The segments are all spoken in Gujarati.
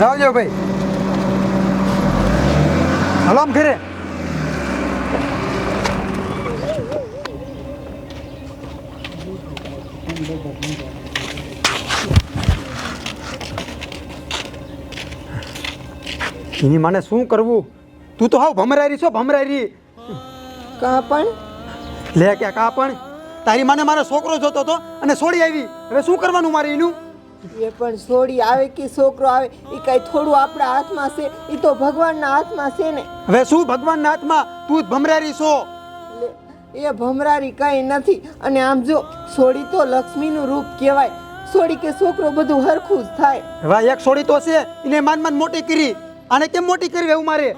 જાવજો ભાઈ. હલો આમ ઘરે. એની માને શું કરવું? તું તો હાવ ભમરારી છો ભમરારી. કાપણ લે કે કા પણ? તારી માને મારો છોકરો જોતો હતો અને છોડી આવી. હવે શું કરવાનું મારે એનું એ પણ છોડી આવે કે છોકરો આવે એ કઈ થોડું આપણા હાથમાં છે એ તો ભગવાનના હાથમાં છે ને. હવે શું ભગવાનના હાથમાં? તું જ ભમરારી છો. એ ભમરારી કંઈ નથી. અને આમ જો છોડી તો લક્ષ્મીનું રૂપ કહેવાય. છોડી કે છોકરો બધું હરખું જ થાય. વાહ એક છોડી તો છે એને માન માન મોટી કરી. આને કેમ મોટી કરી એવું મારે?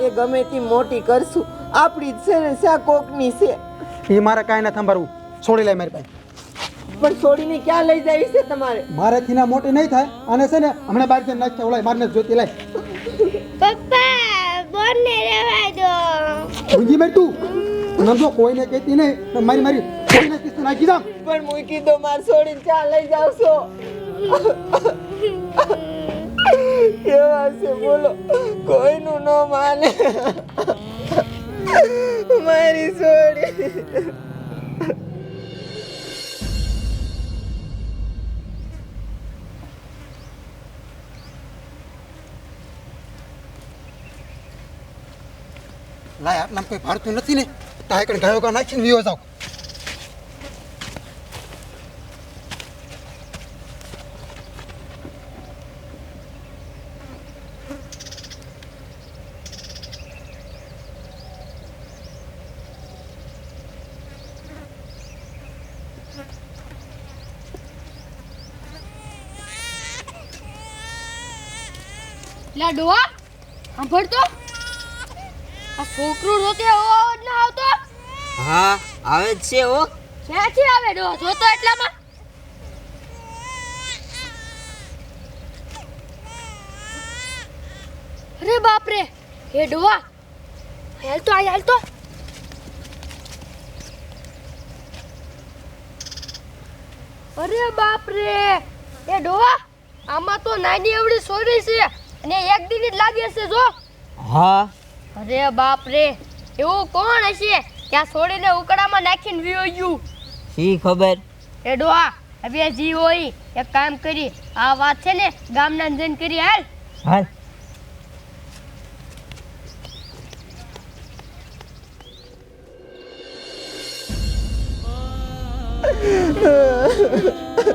એ ગમે તે મોટી કરશું. આપણી જ છે ને શા કોકની છે? એ મારે કાંઈ ના સંભાળવું. છોડી લે મારી પાસે. પણ છોડીને ક્યાં લઈ જાય છે તમારે? મારેથી ના મોટી નહીં થાય. અને છે ને હમણાં બહાર જઈને નાખતા ઓલાય મારને જોતી લાય. પપ્પા બોલને રહેવા દો. ઊંઘી મારી તું. અને કોઈને કહેતી નહીં તો મારી મારી કોઈને કિસ્સો નાખી દામ પણ મૂકી દો માર છોડીને ક્યાં લઈ જાવ છો? કેવા છે બોલો. કોઈનું ન માને. મારી છોડી લાય આટલામાં કોઈ ભાડતું નથી ને? ટાયકડ ગાયો ગા નાખીને વિયો જાવ લા ડોવા સાંભળ તો આ છોકરો રોતે અવાજ ના આવતો? હા આવે જ છે હો. ક્યાંથી આવે? ડોવા જોતો એટલામાં. અરે બાપ રે હે ડોવા હાલ તો આય હાલ તો. અરે બાપ રે એ ડોવા આમાં તો નાની એવડી સોરી છે અને એક દિન જ લાગે છે જો. હા. અરે બાપ રે એવું કોણ હશે? ત્યાં છોડીને ઉકળામાં નાખીને વિયો ગયું શી ખબર? એ ડોહા હવે જી હોય એક કામ કરી આ વાત છે ને ગામના જન કરી હાલ. હાલ.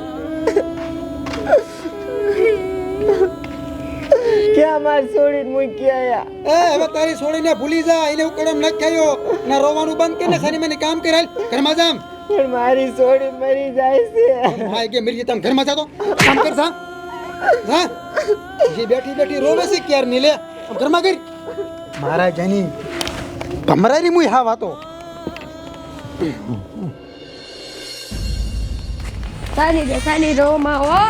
ક્યાં માર છોડીને મૂકી આયા? એ હવે તારી છોડીને ભૂલી જા એને ઉકડમ નખાયો ને રોવાનું બંધ કરીને સાની મને કામ કરે હાલ ઘરમાં જામ. પણ મારી છોડી મરી જાય છે. હા કે મરી તમ ઘરમાં જા તો. કામ કર જા. હા જે બેઠી બેઠી રોવે છે ક્યારની લે ઘરમાં કરી મારા જની ભમરારી મુઈ હા વાતો. સાની દે સાની રો માં હો.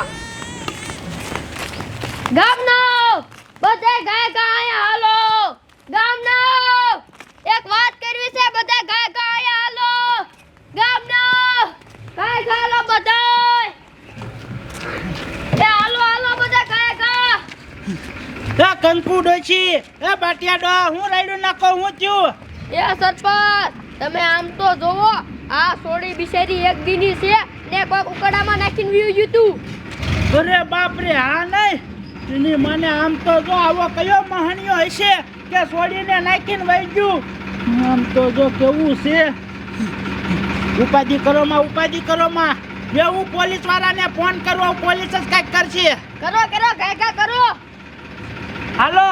ગામનો બધે ગાય ગાય હાલો. ગામનો. એક વાત કરવી છે બધે ગાય ગાય હાલો. ગામનો. ગાય ગાય હાલો બધાય એ હાલો હાલો બધા ગાય ગા એ કંકુ ડોશી એ બાટિયા ડો હું રાયડું નાખો હું થયું. એ સરપંચ તમે આમ તો જોવો આ સોડી બિચારી એક દીની છે ને કોઈક ઉકડામાં નાખીને વીયું તું અરે બાપ રે હા નહીં. એની મને આમ તો જો આવો કયો મહાનિયો હશે કે છોડીને નાખીને વહી ગયું? આમ તો જો કેવું છે? ઉપાધિ કરોમાં ઉપાધિ કરોમાં જે હું પોલીસ વાળાને ફોન કરવો પોલીસ જ કાંઈક કરશે. કરો કરો ગાય ગા કરો. હાલો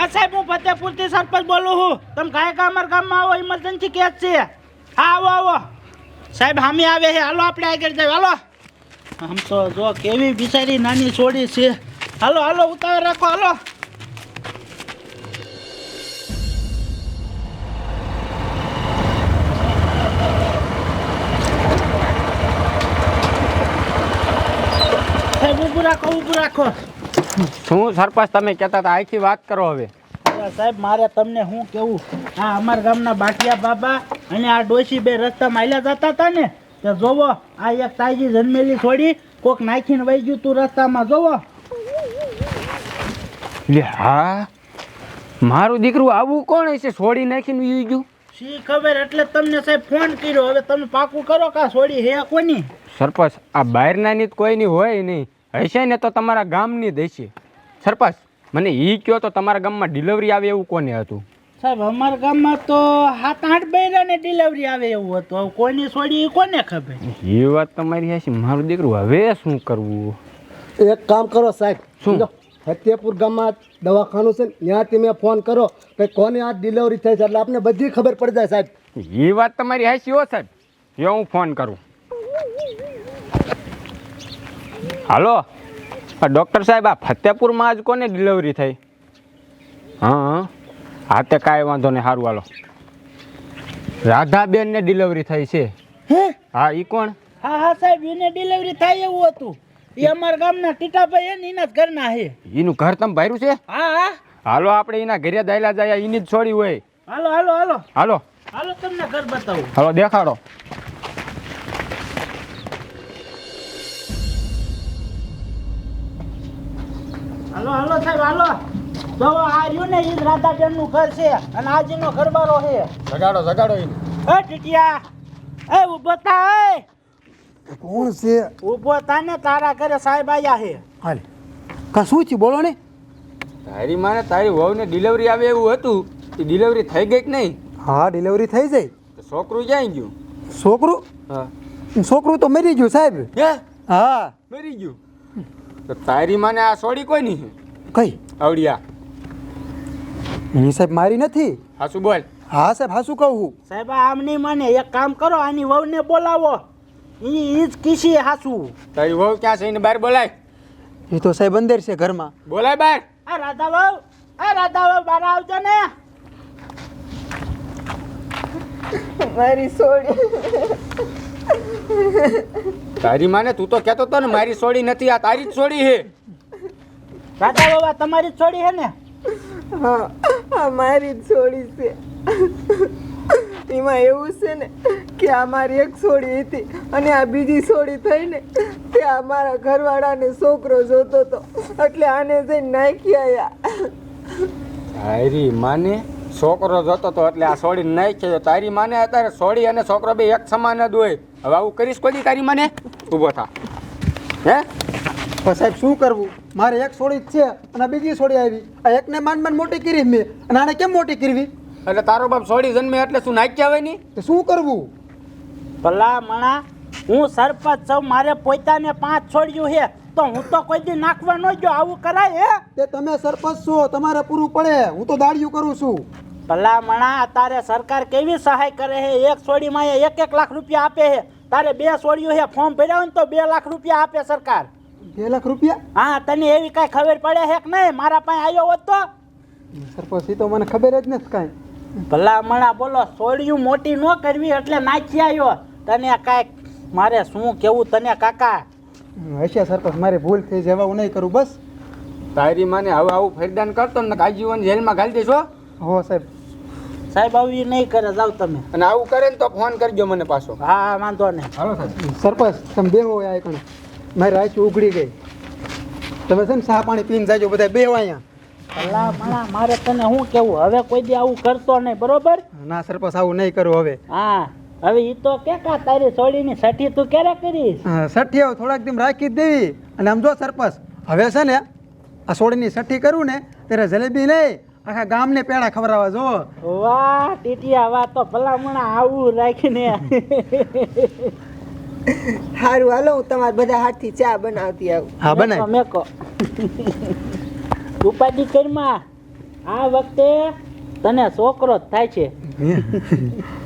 આ સાહેબ હું ફતેપુરથી સરપંચ બોલું છું. તમે ગાયકા અમારા ગામમાં આવો ઇમરજન્સી કેસ છે. હા આવો આવો. સાહેબ હામી આવે છે. હાલો આપણે આગળ જાય હાલો. આમ તો જો કેવી બિચારી નાની છોડી છે. હાલો હાલો ઉતાવળ રાખો હાલો. ઊભું રાખો ઊભું રાખો. શું સરપંચ તમે કહેતા હતા આખી વાત કરો હવે. સાહેબ મારે તમને શું કેવું? આ અમારા ગામના બાટિયા બાબા અને આ ડોશી બે રસ્તામાં હાલ્યા જતા હતા ને તે જોવો આ એક તાજી જન્મેલી છોડી કોક નાખીને વહી ગયું તું રસ્તામાં જોવો. લે હા. મારું દીકરું આવું કોણ હશે? છોડી નાખીને વી ગયું? શી ખબર? એટલે તમને સાહેબ ફોન કર્યો. હવે તમે પાકું કરો કા છોડી હે કોની? સરપંચ આ બહારનાની તો કોઈની હોય નહીં. હશે ને તો તમારા ગામની જ હશે. સરપંચ મને એ કહો તો તમારા ગામમાં ડિલિવરી આવે એવું કોને હતું? સાહેબ અમારા ગામમાં તો સાત આઠ બૈરાને ડિલિવરી આવે એવું હતું. હવે કોઈની છોડી એ કોને ખબર? એ વાત તમારી હશે. મારું દીકરું હવે શું કરવું? એક કામ કરો સાહેબ. શું? ફતેપુર ગામમાં દવાખાનું છે ને ત્યાંથી મેં ફોન કરો કે કોને આ ડિલિવરી થઈ છે એટલે આપને બધી ખબર પડી જાય સાહેબ. એ વાત તમારી હાસી હો સાહેબ. એ હું ફોન કરું. હાલો? આ ડૉક્ટર સાહેબ આ ફતેપુરમાં આજ કોને ડિલિવરી થઈ? હા હા. હા તે કાંઈ વાંધો નહીં સારું હાલો. રાધાબેનને ડિલિવરી થઈ છે. હા? એ કોણ? હા હા સાહેબ એને ડિલિવરી થાય એવું હતું. એ અમારા ગામના ટીટાભાઈ એને એના જ ઘરના છે. એનું ઘર તમે ભર્યું છે? હા. હા હાલો આપણે એના ઘરે દાયલા જાય એની જ છોડી હોય. હાલો હાલો હાલો. હાલો. હાલો તમને ઘર બતાવું. હાલો દેખાડો. હાલો હાલો સાહેબ હાલો. જો આ રહ્યું ને ઈ જ રાધાબેનનું ઘર છે અને આજીનો ઘરબારો છે. જગાડો જગાડો એને. એ ટીટિયા. એ ઊભો થા એ કોણ છે? ઊભો થા તારા ઘરે સાહેબ આયા છે. હાલ. કા શું છે બોલો ને. તારી માને તારી વહુને ડિલિવરી આવે એવું હતું. એ ડિલિવરી થઈ ગઈ કે નહીં? હા ડિલિવરી થઈ જાય તો છોકરું જાય ગયું? છોકરું? હા. છોકરું તો મરી ગયું સાહેબ. હે? હા. મરી ગયું? તો તારી માને આ સોડી કોઈ નહીં કઈ? આવડિયા. એ સાહેબ મારી નથી. હાસુ બોલ. હા સાહેબ હાસુ કહું સાહેબ આમ નહીં મને એક કામ કરો આની વહુને બોલાવો. ઈ ઈ જ કીસી હાસુ તારી વહુ ક્યાં છે? એને બહાર બોલાય. એ તો સાહેબ અંદર છે ઘરમાં. બોલાય બહાર. આ રાધા વહુ આ રાધા વહુ બહાર આવજો ને. મારી સોડી તારી માને તું તો કહેતો તો ને મારી છોડી નથી આ તારી જ છોડી હે રાધા વહુ આ તમારી જ છોડી હે ને? હા આ મારી જ સોડી છે. એમાં એવું છે ને કે આ મારી એક સોડી હતી અને આ બીજી સોડી થઈને તે આ મારા ઘરવાળાને છોકરો જોતો હતો. એટલે આને જઈને નાખી આવ્યા તારી માને છોકરો જોતો હતો એટલે આ સોડી નાખી તારી માને અત્યારે સોડી અને છોકરો બે એક સમાન જ હોય. હવે આવું કરીશ કોઈ તારી માને? ઊભો થા. હે? પણ સાહેબ શું કરવું? મારે એક છોડી જ છે અને બીજી છોડી આવી. આ એકને માન માન મોટી કરી મેં. અને આને કેમ મોટી કરવી? એટલે તારો બાપ સોડી જન્મે એટલે શું નાખ્યા હોય નહીં? તો શું કરવું? ભલા મણા હું સરપંચ છું મારે પોતાને પાંચ છોડ્યું છે તો હું તો કોઈ દી નાખવા ન ગયો આવું કરાય હે? તે તમે સરપંચ છો તમારે પૂરું પડે હું તો દાડિયું કરું છું. ભલા મણા અત્યારે સરકાર કેવી સહાય કરે છે એક છોડીમાં એ એક એક લાખ રૂપિયા આપે છે તારે બે છોડ્યું છે ફોર્મ ભર્યા હોય ને તો બે લાખ રૂપિયા આપે સરકાર. બે લાખ રૂપિયા? હા તને એવી કાંઈ ખબર પડે છે કે નહીં? મારા પાસે આવ્યો હોત તો? સરપંચ તો મને ખબર જ નથી કાંઈ. ભલા મણા બોલો છોડ્યું મોટી ન કરવી એટલે નાખી આવ્યો તને કાંઈક મારે શું કેવું તને કાકા? હશે સરપંચ મારી ભૂલ થઈ જવા હું નહીં કરું બસ. તારી માને હવે આવું ફેરદાન કરતો ને આજીવન જેલમાં ઘાલી દેશો હો સાહેબ. સાહેબ આવી નહીં કરે જાવ તમે. અને આવું કરે ને તો ફોન કરજો મને પાછો. હા હા વાંધો નહીં. હાલો સાહેબ. સરપંચ તમે બેહો આ કણ મારી રાચી ઉઘડી ગઈ. તમે છે ને ચા પાણી પીને જાજો બધા બેહો અહીંયા. ભલા મણા મારે તને શું કેવું? હવે કોઈ દી આવું કરતો નહીં બરોબર? ના સરપંચ આવું નહીં કરું હવે. હા. હવે ઈ તો કે કા તારી સોડીની સઠી તું ક્યારે કરીશ? સઠી થોડાક દિન રાખી દેવી. અને આમ જો સરપંચ હવે છે ને આ સોડીની સઠી કરું ને ત્યારે જલેબી નહીં આખા ગામને પેડા ખવડાવવા જો. વાહ ટીટિયા વાહ તો ભલામણા આવું રાખીને. સારું હાલો હું તમારા બધા હાથથી ચા બનાવતી આવું. હા બનાય. મેકો. ઉપાધિ કરમાં આ વખતે તને છોકરો જ થાય છે.